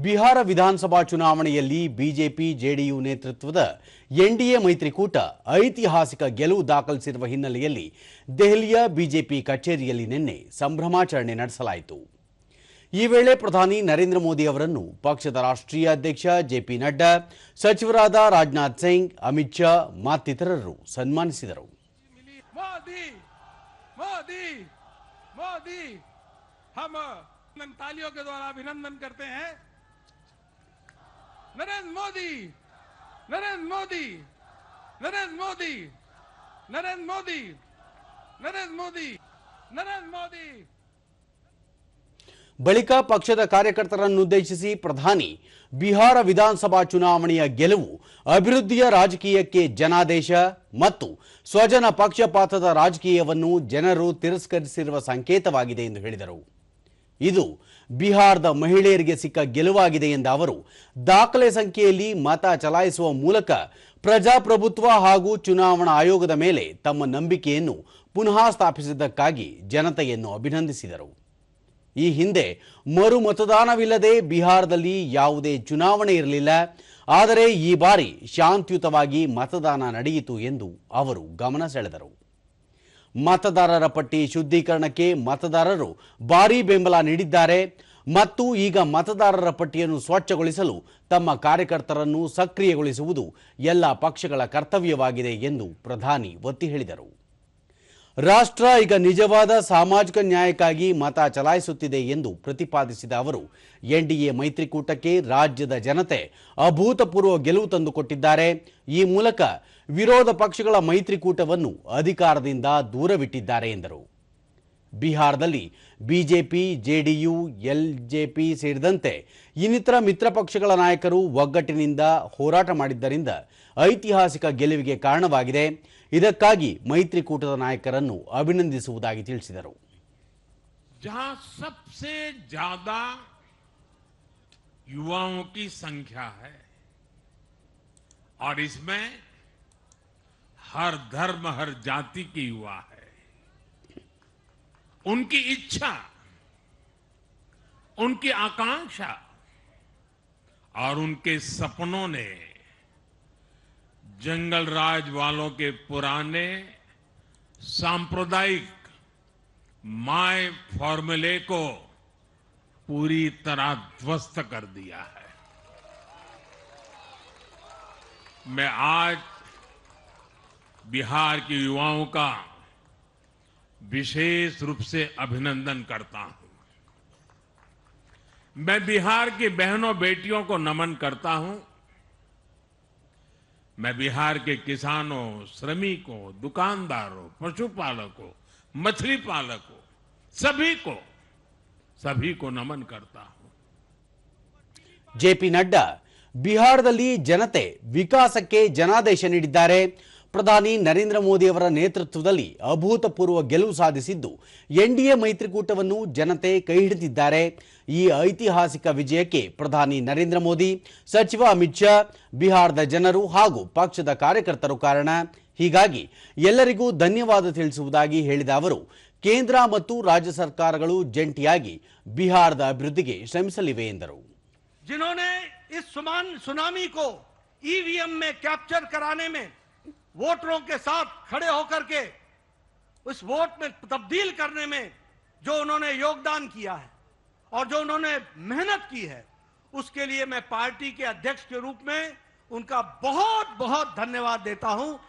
ಬಿಹಾರ ವಿಧಾನಸಭಾ ಚುನಾವಣೆಯಲ್ಲಿ BJP JDU ನೇತೃತ್ವದ ಎನ್ಡಿಎ ಮೈತ್ರಿಕೂಟ ಐತಿಹಾಸಿಕ ಗೆಲುವು ದಾಖಲಿಸಿರುವ ಹಿನ್ನೆಲೆಯಲ್ಲಿ ದೆಹಲಿಯ ಬಿಜೆಪಿ ಕಚೇರಿಯಲ್ಲಿ ನಿನ್ನೆ ಸಂಭ್ರಮಾಚರಣೆ ನಡೆಸಲಾಯಿತು ಈ ವೇಳೆ ಪ್ರಧಾನಿ ನರೇಂದ್ರ ಮೋದಿ ಅವರನ್ನು ಪಕ್ಷದ ರಾಷ್ಟ್ರೀಯ ಅಧ್ಯಕ್ಷ ಜೆಪಿ ನಡ್ಡಾ ಸಚಿವರಾದ ರಾಜನಾಥ್ ಸಿಂಗ್ ಅಮಿತ್ ಶಾ ಮತ್ತಿತರರು ಸನ್ಮಾನಿಸಿದರು मोदी मोदी मोदी हम तालियों के द्वारा अभिनंदन करते हैं ಮೋದಿ, ನರೇಂದ್ರ ಮೋದಿ ನರೇಂದ್ರ ಮೋದಿ ನರೇಂದ್ರ ಮೋದಿ ನರೇಂದ್ರ ಮೋದಿ ನರೇಂದ್ರ ಮೋದಿ. ಬಳಿಕ ಪಕ್ಷದ ಕಾರ್ಯಕರ್ತರನ್ನುದ್ದೇಶಿಸಿ ಪ್ರಧಾನಿ, ಬಿಹಾರ ವಿಧಾನಸಭಾ ಚುನಾವಣೆಯ ಗೆಲುವು, ಅಭಿವೃದ್ಧಿಯ ರಾಜಕೀಯಕ್ಕೆ ಜನಾದೇಶ ಮತ್ತು ಸ್ವಜನ ಪಕ್ಷಪಾತದ ರಾಜಕೀಯವನ್ನು ಜನರು ತಿರಸ್ಕರಿಸಿರುವ ಸಂಕೇತವಾಗಿದೆ ಎಂದು ಹೇಳಿದರು. ಇದು ಬಿಹಾರದ ಮಹಿಳೆಯರಿಗೆ ಸಿಕ್ಕ ಗೆಲುವಾಗಿದೆ ಎಂದ ಅವರು, ದಾಖಲೆ ಸಂಖ್ಯೆಯಲ್ಲಿ ಮತ ಚಲಾಯಿಸುವ ಮೂಲಕ ಪ್ರಜಾಪ್ರಭುತ್ವ ಹಾಗೂ ಚುನಾವಣಾ ಆಯೋಗದ ಮೇಲೆ ತಮ್ಮ ನಂಬಿಕೆಯನ್ನು ಪುನಃ ಸ್ಥಾಪಿಸಿದ್ದಕ್ಕಾಗಿ ಜನತೆಯನ್ನು ಅಭಿನಂದಿಸಿದರು. ಈ ಹಿಂದೆ ಮರು ಮತದಾನವಿಲ್ಲದೆ ಬಿಹಾರದಲ್ಲಿ ಯಾವುದೇ ಚುನಾವಣೆ ಇರಲಿಲ್ಲ, ಆದರೆ ಈ ಬಾರಿ ಶಾಂತಿಯುತವಾಗಿ ಮತದಾನ ನಡೆಯಿತು ಎಂದು ಅವರು ಗಮನ ಸೆಳೆದರು. ಮತದಾರರ ಪಟ್ಟಿ ಶುದ್ಧೀಕರಣಕ್ಕೆ ಮತದಾರರು ಭಾರೀ ಬೆಂಬಲ ನೀಡಿದ್ದಾರೆ ಮತ್ತು ಈಗ ಮತದಾರರ ಪಟ್ಟಿಯನ್ನು ಸ್ವಚ್ಛಗೊಳಿಸಲು ತಮ್ಮ ಕಾರ್ಯಕರ್ತರನ್ನು ಸಕ್ರಿಯಗೊಳಿಸುವುದು ಎಲ್ಲ ಪಕ್ಷಗಳ ಕರ್ತವ್ಯವಾಗಿದೆ ಎಂದು ಪ್ರಧಾನಿ ಒತ್ತಿ ಹೇಳಿದರು. ರಾಷ್ಟ್ರ ಈಗ ನಿಜವಾದ ಸಾಮಾಜಿಕ ನ್ಯಾಯಕ್ಕಾಗಿ ಮತ ಚಲಾಯಿಸುತ್ತಿದೆ ಎಂದು ಪ್ರತಿಪಾದಿಸಿದ ಅವರು, ಎನ್ಡಿಎ ಮೈತ್ರಿಕೂಟಕ್ಕೆ ರಾಜ್ಯದ ಜನತೆ ಅಭೂತಪೂರ್ವ ಗೆಲುವು ತಂದುಕೊಟ್ಟಿದ್ದಾರೆ. ಈ ಮೂಲಕ ವಿರೋಧ ಪಕ್ಷಗಳ ಮೈತ್ರಿಕೂಟವನ್ನು ಅಧಿಕಾರದಿಂದ ದೂರವಿಟ್ಟಿದ್ದಾರೆ ಎಂದರು ಬಿಹಾರದಲ್ಲಿ ಬಿಜೆಪಿ ಜೆಡಿಯು ಎಲ್ಜೆಪಿ ಸೇರಿದಂತೆ ಇನ್ನಿತರ ಮಿತ್ರ ಪಕ್ಷಗಳ ನಾಯಕರು ಒಗ್ಗಟ್ಟಿನಿಂದ ಹೋರಾಟ ಮಾಡಿದ್ದರಿಂದ ಐತಿಹಾಸಿಕ ಗೆಲುವಿಗೆ ಕಾರಣವಾಗಿದೆ ಇದಕ್ಕಾಗಿ ಮೈತ್ರಿಕೂಟದ ನಾಯಕರನ್ನು ಅಭಿನಂದಿಸುವುದಾಗಿ ತಿಳಿಸಿದರು जहां सबसे ज्यादा युवाओं की संख्या है और इसमें हर धर्म, हर जाति की युवा है। उनकी इच्छा, उनकी आकांक्षा और उनके सपनों ने जंगल राज वालों के पुराने सांप्रदायिक माय फॉर्मूले को पूरी तरह ध्वस्त कर दिया है। मैं आज बिहार के युवाओं का विशेष रूप से अभिनंदन करता हूं मैं बिहार की बहनों बेटियों को नमन करता हूं मैं बिहार के किसानों श्रमिकों दुकानदारों पशुपालकों मछली पालकों सभी को सभी को नमन करता हूं ಜೆಪಿ ನಡ್ಡಾ ಬಿಹಾರದಲ್ಲಿ ಜನತೆ ವಿಕಾಸಕ್ಕೆ ಜನಾದೇಶ ನೀಡಿದ್ದಾರೆ ಪ್ರಧಾನಿ ನರೇಂದ್ರ ಮೋದಿ ಅವರ ನೇತೃತ್ವದಲ್ಲಿ ಅಭೂತಪೂರ್ವ ಗೆಲುವು ಸಾಧಿಸಿದ್ದು ಎನ್ಡಿಎ ಮೈತ್ರಿಕೂಟವನ್ನು ಜನತೆ ಕೈಹಿಡಿದಿದ್ದಾರೆ ಈ ಐತಿಹಾಸಿಕ ವಿಜಯಕ್ಕೆ ಪ್ರಧಾನಿ ನರೇಂದ್ರ ಮೋದಿ ಸಚಿವ ಅಮಿತ್ ಶಾ ಬಿಹಾರದ ಜನರು ಹಾಗೂ ಪಕ್ಷದ ಕಾರ್ಯಕರ್ತರು ಕಾರಣ ಹೀಗಾಗಿ ಎಲ್ಲರಿಗೂ ಧನ್ಯವಾದ ತಿಳಿಸುವುದಾಗಿ ಹೇಳಿದ ಅವರು ಕೇಂದ್ರ ಮತ್ತು ರಾಜ್ಯ ಸರ್ಕಾರಗಳು ಜಂಟಿಯಾಗಿ ಬಿಹಾರದ ಅಭಿವೃದ್ಧಿಗೆ ಶ್ರಮಿಸಲಿವೆ ಎಂದರು जिन्होंने इस सुमान सुनामी को ईवीएम में कैप्चर कराने में वोटरों के साथ खड़े होकर के उस वोट में तब्दील करने में जो उन्होंने योगदान किया है और जो उन्होंने मेहनत की है, उसके लिए मैं पार्टी के अध्यक्ष के रूप में उनका बहुत बहुत धन्यवाद देता हूँ।